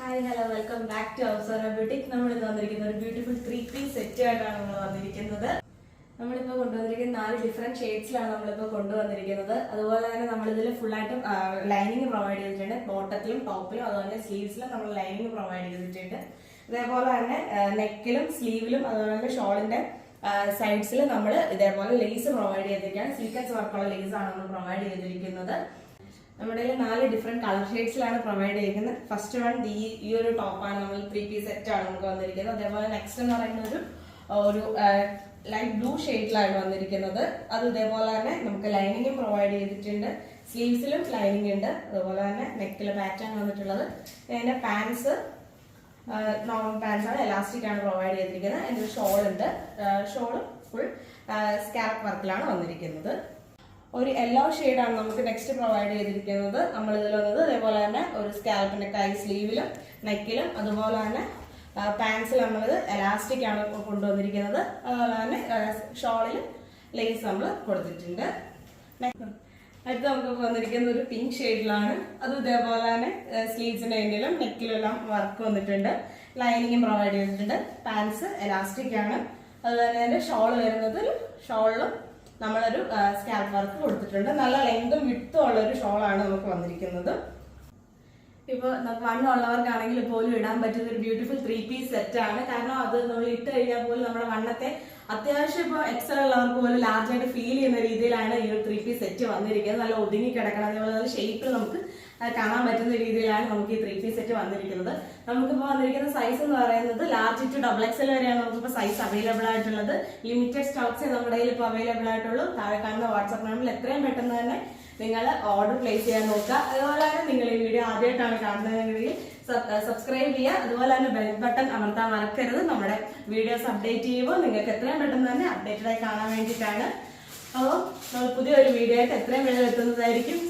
Hi hello welcome back to അവസാന boutique നമ്മൾ ഇന്ന് വന്നിരിക്കുന്ന ഒരു ബ്യൂട്ടിഫുൾ ത്രീ പീസ് സെറ്റ് ആയിട്ടാണ് നമ്മൾ വന്നിരിക്കുന്നത്. നമ്മളിപ്പോൾ കൊണ്ടുവന്നിരിക്കുന്ന നാല് ഡിഫറെന്റ് ഷെയ്ഡ്സിലാണ് നമ്മളിപ്പോൾ കൊണ്ടുവന്നിരിക്കുന്നത്. അതുപോലെ തന്നെ നമ്മളിതിൽ ഫുള്ളായിട്ടും ലൈനിങ് പ്രൊവൈഡ് ചെയ്തിട്ടുണ്ട്. ബോട്ടത്തിലും ടോപ്പിലും അതുപോലെ സ്ലീവ്സിലും നമ്മൾ ലൈനിങ് പ്രൊവൈഡ് ചെയ്തിട്ടുണ്ട്. ഇതേപോലെ തന്നെ നെക്കിലും സ്ലീവിലും അതുപോലെ തന്നെ ഷോളിന്റെ സൈഡ്സിൽ നമ്മൾ ഇതേപോലെ ലേസ് പ്രൊവൈഡ് ചെയ്തിരിക്കുകയാണ്. സിൽക്കൻസ് വർക്കുള്ള ലേസാണ് നമ്മൾ പ്രൊവൈഡ് ചെയ്തിരിക്കുന്നത്. നമ്മുടെ നാല് ഡിഫറെന്റ് കളർ ഷെയ്ഡ്സിലാണ് പ്രൊവൈഡ് ചെയ്തിരിക്കുന്നത്. ഫസ്റ്റ് വൺ ഈ ഈ ഒരു ടോപ്പാണ് നമ്മൾ ത്രീ പീസ് സെറ്റ് ആണ് നമുക്ക് വന്നിരിക്കുന്നത്. അതേപോലെ നെക്സ്റ്റ് എന്ന് പറയുന്ന ഒരു ഒരു ലൈറ്റ് ബ്ലൂ ഷെയ്ഡിലാണ് വന്നിരിക്കുന്നത്. അത് ഇതേപോലെ തന്നെ നമുക്ക് ലൈനിങ്ങും പ്രൊവൈഡ് ചെയ്തിട്ടുണ്ട്. സ്ലീവ്സിലും ലൈനിങ് ഉണ്ട്. അതുപോലെ തന്നെ നെക്കിൽ പാറ്റേൺ വന്നിട്ടുള്ളത്. അതിന്റെ പാൻസ് നോർമൽ പാൻസ് ആണ് എലാസ്റ്റിക് ആണ് പ്രൊവൈഡ് ചെയ്തിരിക്കുന്നത്. അതിന്റെ ഷോൾ ഉണ്ട്. ഷോൾ ഫുൾ സ്കാപ്പ് വർക്കിലാണ് വന്നിരിക്കുന്നത്. ഒരു യെല്ലോ ആണ് നമുക്ക് നെക്സ്റ്റ് പ്രൊവൈഡ് ചെയ്തിരിക്കുന്നത്. നമ്മൾ ഇതിൽ വന്നത് അതേപോലെ തന്നെ ഒരു സ്കാൽപ്പിന്റെ കൈ സ്ലീവിലും നെക്കിലും അതുപോലെ തന്നെ പാൻസിൽ നമ്മൾ എലാസ്റ്റിക് ആണ് കൊണ്ടുവന്നിരിക്കുന്നത്. അതുപോലെ തന്നെ ഷോളിൽ ലേസ് നമ്മൾ കൊടുത്തിട്ടുണ്ട്. അടുത്ത് നമുക്ക് വന്നിരിക്കുന്ന ഒരു പിങ്ക് ഷെയ്ഡിലാണ് അത് ഇതേപോലെ തന്നെ സ്ലീവ്സിന്റെ എൻഡിലും നെക്കിലും എല്ലാം വർക്ക് വന്നിട്ടുണ്ട്. ലൈനിങ്ങും പ്രൊവൈഡ് ചെയ്തിട്ടുണ്ട്. പാൻസ് എലാസ്റ്റിക് ആണ്. അതുപോലെ തന്നെ ഷോൾ വരുന്നത് ഷോളിലും നമ്മളൊരു സ്കാൽപ്പ് വർക്ക് കൊടുത്തിട്ടുണ്ട്. നല്ല ലെങ്തും വിട്ടും ഷോൾ ആണ് നമുക്ക് വന്നിരിക്കുന്നത്. ഇപ്പൊ നമുക്ക് വണ്ണമുള്ളവർക്കാണെങ്കിൽ പോലും ഇടാൻ പറ്റുന്ന ഒരു ബ്യൂട്ടിഫുൾ ത്രീ പീസ് സെറ്റ് ആണ്. കാരണം അത് നമ്മൾ ഇട്ട് കഴിഞ്ഞാൽ പോലും നമ്മുടെ വണ്ണത്തെ അത്യാവശ്യം ഇപ്പൊ എക്സൽ ഉള്ളവർക്ക് പോലും ലാർജ് ആയിട്ട് ഫീൽ ചെയ്യുന്ന രീതിയിലാണ് ഈ ഒരു ത്രീ പീസ് സെറ്റ് വന്നിരിക്കുന്നത്. നല്ല ഒതുങ്ങി കിടക്കണം. അതേപോലെ നല്ല ഷേപ്പിൽ നമുക്ക് കാണാൻ പറ്റുന്ന രീതിയിലാണ് നമുക്ക് ഈ ത്രീ പീസ് സെറ്റ് വന്നിരിക്കുന്നത്. നമുക്കിപ്പോൾ വന്നിരിക്കുന്ന സൈസ് എന്ന് പറയുന്നത് ലാർജ് ടു ഡബിൾ എക്സൽ വരെയാണ് നമുക്കിപ്പോൾ സൈസ് അവൈലബിൾ ആയിട്ടുള്ളത്. ലിമിറ്റഡ് സ്റ്റോക്സ് നമ്മുടെ കയ്യിൽ ഇപ്പോൾ അവൈലബിൾ ആയിട്ടുള്ളൂ. താഴെ കാണുന്ന വാട്സാപ്പ് നമ്പറിൽ എത്രയും പെട്ടെന്ന് തന്നെ നിങ്ങൾ ഓർഡർ പ്ലേസ് ചെയ്യാൻ നോക്കുക. അതുപോലെ തന്നെ നിങ്ങൾ ഈ വീഡിയോ ആദ്യമായിട്ടാണ് കാണുന്നതെങ്കിൽ സബ്സ്ക്രൈബ് ചെയ്യുക. അതുപോലെ തന്നെ ബെൽ ബട്ടൺ അമർത്താൻ മറക്കരുത്. നമ്മുടെ വീഡിയോസ് അപ്ഡേറ്റ് ചെയ്യുമ്പോൾ നിങ്ങൾക്ക് എത്രയും പെട്ടെന്ന് തന്നെ അപ്ഡേറ്റഡ് ആയി കാണാൻ വേണ്ടിയിട്ടാണ്. അപ്പോൾ നമ്മൾ പുതിയൊരു വീഡിയോ ആയിട്ട് എത്രയും വേഗം എത്തുന്നതായിരിക്കും.